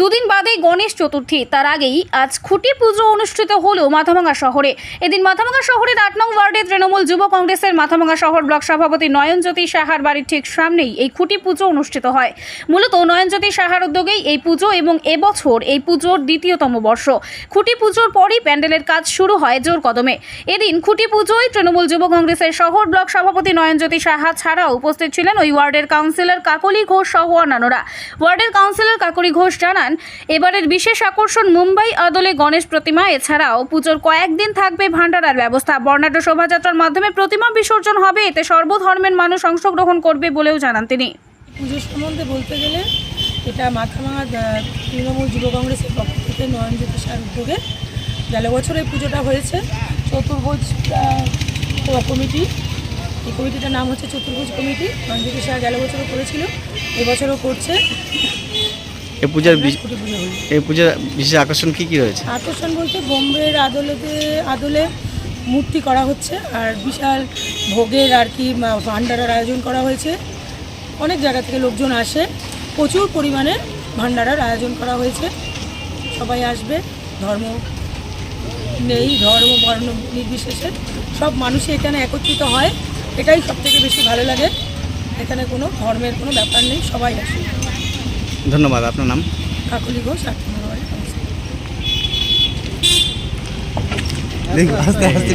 দুদিন বাদেই গণেশ চতুর্থী। তার আগেই আজ খুঁটি পুজো অনুষ্ঠিত হলো মাথাভাঙা শহরে। এদিন মাথাভাঙা শহরের আট নং ওয়ার্ডে তৃণমূল যুব কংগ্রেসের মাথাভাঙা শহর ব্লক সভাপতি নয়নজ্যোতি সাহার বাড়ির ঠিক সামনেই এই খুঁটি পুজো অনুষ্ঠিত হয়। মূলত নয়নজ্যোতি সাহার উদ্যোগেই এই পুজো এবং এবছর এই পুজোর দ্বিতীয়তম বর্ষ। খুঁটি পুজোর পরই প্যান্ডেলের কাজ শুরু হয় জোর কদমে। এদিন খুঁটি পুজোয় তৃণমূল যুব কংগ্রেসের শহর ব্লক সভাপতি নয়নজ্যোতি সাহা ছাড়াও উপস্থিত ছিলেন ওই ওয়ার্ডের কাউন্সিলর কাকলি ঘোষ সহ অন্যান্যরা। ওয়ার্ডের কাউন্সিলর কাকলি ঘোষ জানান এবারের বিশেষ আকর্ষণ মুম্বাই আদলে গণেশ প্রতিমা। এছাড়াও পুজোর কয়েকদিন থাকবে ভান্ডারার ব্যবস্থা। বর্ণাঢ্য শোভাযাত্রার মাধ্যমে প্রতিমা বিসর্জন হবে, এতে সর্বধর্মের মানুষ অংশগ্রহণ করবে বলেও জানান তিনি। পুজো সম্বন্ধে বলতে গেলে, এটা মাথাভাঙা তৃণমূল যুব কংগ্রেসের পক্ষ থেকে নয়নজ্যোতি সার উদ্যোগে গেল বছর এই পুজোটা হয়েছে। চতুর্ভুজ কমিটি, এই কমিটিটার নাম হচ্ছে চতুর্ভুজ কমিটি। নয়নজ্যোতি সার গেল বছরও করেছিল, এবছরও করছে। এই পূজার খুঁটি পুজো এই পূজার বিশেষ আকর্ষণ কি কি রয়েছে? আকর্ষণ বলতে বোম্বের আদলেতে আদলে মূর্তি করা হচ্ছে আর বিশাল ভোগের আর কি মা- ভান্ডারার আয়োজন করা হয়েছে। অনেক জায়গা থেকে লোকজন আসে। প্রচুর পরিমাণে ভান্ডারার আয়োজন করা হয়েছে। সবাই আসবে। ধর্ম নেই ধর্ম বর্ণ নির্বিশেষে। সব মানুষই এখানে একত্রিত হয়। এটাই সবথেকে বেশি ভালো লাগে। এখানে কোনো ধর্মের কোনো ব্যাপার নেই সবাই আসে। ধন্যবাদ আপনার নাম? কাকুলি ঘোষ আস্তে আস্তে